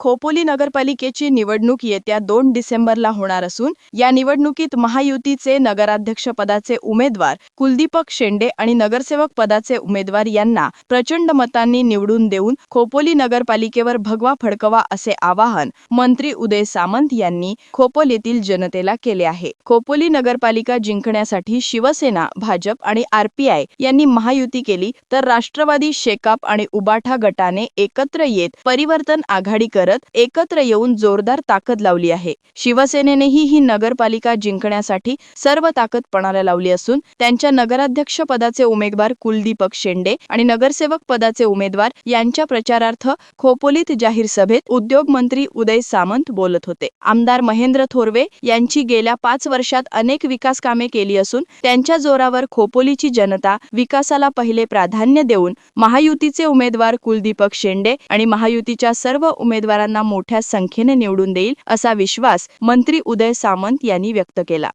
खोपोली नगरपालिकेची निवडणूक येत्या दोन डिसेंबरला होणार असून या निवडणुकीत महायुतीचे नगराध्यक्ष पदाचे उमेदवार कुलदीपक शेंडे आणि नगरसेवक पदाचे उमेदवार यांना प्रचंड मतांनी निवडून देऊन खोपोली नगरपालिकेवर भगवा फडकवा असे आवाहन मंत्री उदय सामंत यांनी खोपोलीतील जनतेला केले आहे. खोपोली नगरपालिका जिंकण्यासाठी शिवसेना भाजप आणि आरपीआय यांनी महायुती केली तर राष्ट्रवादी शेकाप आणि उबाठा गटाने एकत्र येत परिवर्तन आघाडी कर करत एकत्र येऊन जोरदार ताकद लावली आहे. शिवसेनेनेही ही नगरपालिका जिंकण्यासाठी सर्व ताकद पणाला लावली असून त्यांच्या नगराध्यक्ष पदाचे उमेदवार कुलदीपक शेंडे आणि नगरसेवक पदाचे उमेदवार यांच्या प्रचारार्थ खोपोलीत जाहीर सभेत उद्योग मंत्री उदय सामंत बोलत होते. आमदार महेंद्र थोरवे यांची गेल्या पाच वर्षात अनेक विकास कामे केली असून त्यांच्या जोरावर खोपोलीची जनता विकासाला पहिले प्राधान्य देऊन महायुतीचे उमेदवार कुलदीपक शेंडे आणि महायुतीच्या सर्व उमेदवार उमेदवारांना मोठ्या संख्येने निवडून देईल असा विश्वास मंत्री उदय सामंत यांनी व्यक्त केला.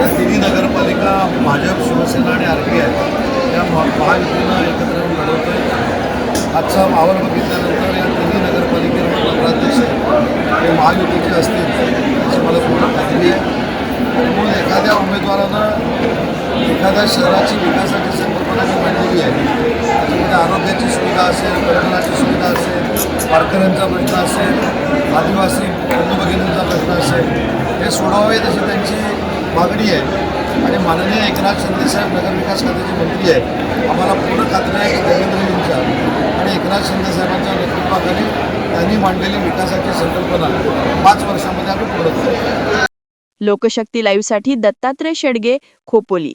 या तिन्ही नगरपालिका भाजप शिवसेना आणि आर पी आय या महायुतीनं एकत्र येऊन लढवतो आहे आजचा माहोल बघितल्यानंतर या तिन्ही नगरपालिकेवर नगराध्यक्ष हे महायुतीचे असतील अशी मला पूर्ण खात्री आहे. म्हणून एखाद्या उमेदवारानं एखाद्या शहराची विकास संकल्पना जी मांडलेली आहे त्याच्यामध्ये आरोग्याची सुविधा असेल पर्यटनाची सुविधा असेल वारकऱ्यांचा प्रश्न असेल आदिवासी बंधू भगिनींचा प्रश्न असेल हे सोडवावे तशी त्यांची मागणी आहे. आणि माननीय एकनाथ शिंदेसाहेब नगरविकास खात्याचे मंत्री आहे आम्हाला पूर्ण खात्री आहे की देवेंद्रजींच्या आणि एकनाथ शिंदेसाहेबांच्या नेतृत्वाखाली त्यांनी मांडलेली विकासाची संकल्पना पाच वर्षामध्ये आम्ही पूर्ण करू. लोकशक्ती लाईव्हसाठी दत्तात्रय शेडगे खोपोली.